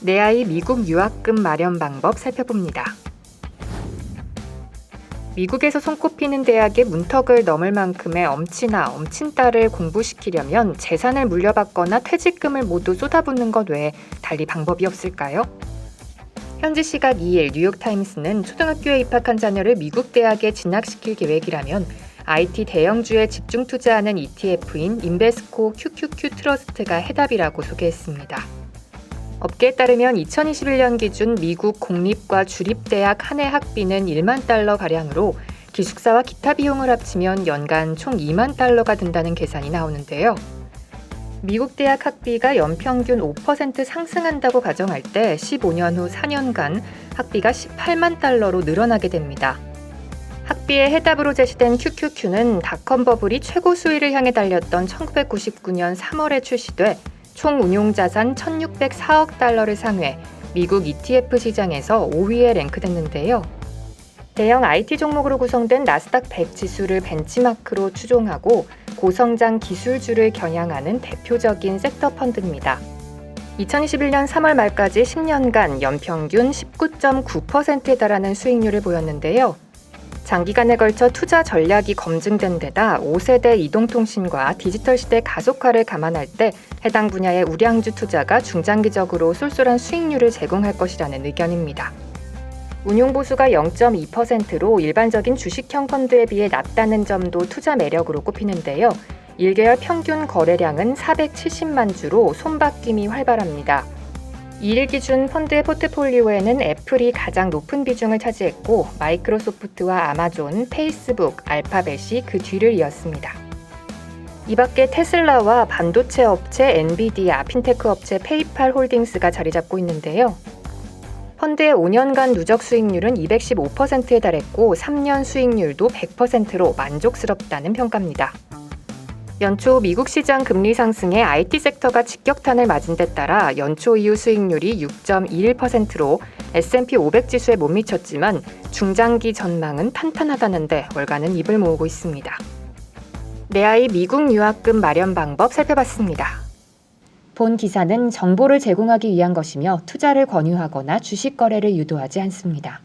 내 아이 미국 유학금 마련 방법 살펴봅니다. 미국에서 손꼽히는 대학의 문턱을 넘을 만큼의 엄친아, 엄친딸을 공부시키려면 재산을 물려받거나 퇴직금을 모두 쏟아붓는 것 외에 달리 방법이 없을까요? 현지 시각 2일 뉴욕타임스는 초등학교에 입학한 자녀를 미국 대학에 진학시킬 계획이라면 IT 대형주에 집중 투자하는 ETF인 인베스코 QQQ 트러스트가 해답이라고 소개했습니다. 업계에 따르면 2021년 기준 미국 공립과 주립대학 한 해 학비는 1만 달러 가량으로 기숙사와 기타 비용을 합치면 연간 총 2만 달러가 든다는 계산이 나오는데요. 미국 대학 학비가 연평균 5% 상승한다고 가정할 때 15년 후 4년간 학비가 18만 달러로 늘어나게 됩니다. 학비의 해답으로 제시된 QQQ는 닷컴 버블이 최고 수위를 향해 달렸던 1999년 3월에 출시돼 총 운용 자산 1,604억 달러를 상회 미국 ETF 시장에서 5위에 랭크됐는데요. 대형 IT 종목으로 구성된 나스닥 100 지수를 벤치마크로 추종하고 고성장 기술주를 겨냥하는 대표적인 섹터 펀드입니다. 2021년 3월 말까지 10년간 연평균 19.9%에 달하는 수익률을 보였는데요. 장기간에 걸쳐 투자 전략이 검증된 데다 5세대 이동통신과 디지털 시대 가속화를 감안할 때 해당 분야의 우량주 투자가 중장기적으로 쏠쏠한 수익률을 제공할 것이라는 의견입니다. 운용 보수가 0.2%로 일반적인 주식형 펀드에 비해 낮다는 점도 투자 매력으로 꼽히는데요. 1개월 평균 거래량은 470만 주로 손바뀜이 활발합니다. 2일 기준 펀드의 포트폴리오에는 애플이 가장 높은 비중을 차지했고 마이크로소프트와 아마존, 페이스북, 알파벳이 그 뒤를 이었습니다. 이 밖에 테슬라와 반도체 업체 엔비디아, 핀테크 업체 페이팔 홀딩스가 자리 잡고 있는데요. 펀드의 5년간 누적 수익률은 215%에 달했고 3년 수익률도 100%로 만족스럽다는 평가입니다. 연초 미국 시장 금리 상승에 IT 섹터가 직격탄을 맞은 데 따라 연초 이후 수익률이 6.21%로 S&P 500 지수에 못 미쳤지만 중장기 전망은 탄탄하다는데 월가는 입을 모으고 있습니다. 내 아이 미국 유학금 마련 방법 살펴봤습니다. 본 기사는 정보를 제공하기 위한 것이며 투자를 권유하거나 주식 거래를 유도하지 않습니다.